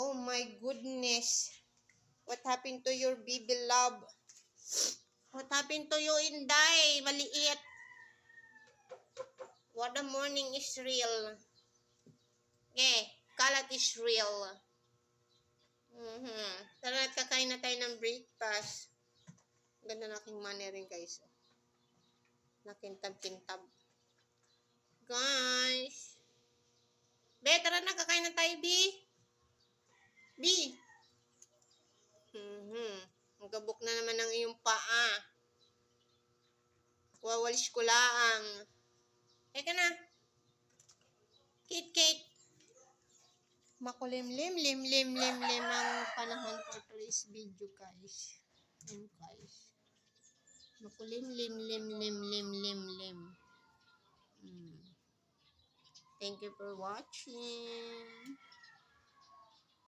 Oh my goodness. What happened to your baby love? What happened to you, Inday? Maliit. What the morning is real. Eh, kalat is real. Mhm. Tara at kakain na tayo ng breakfast. Ganda na aking money rin guys. Nakintab-kintab. Guys. Be, tara na kakain na tayo, B. gabok na naman ng iyong paa. Wawalis ko laang. Eka na. Kate, Kate. Makulimlim, lim, lim, lim, lim ang panahon for today's video, guys. Ayan, guys. Makulim, lim, lim, lim, lim, lim, lim. Mm. Thank you for watching.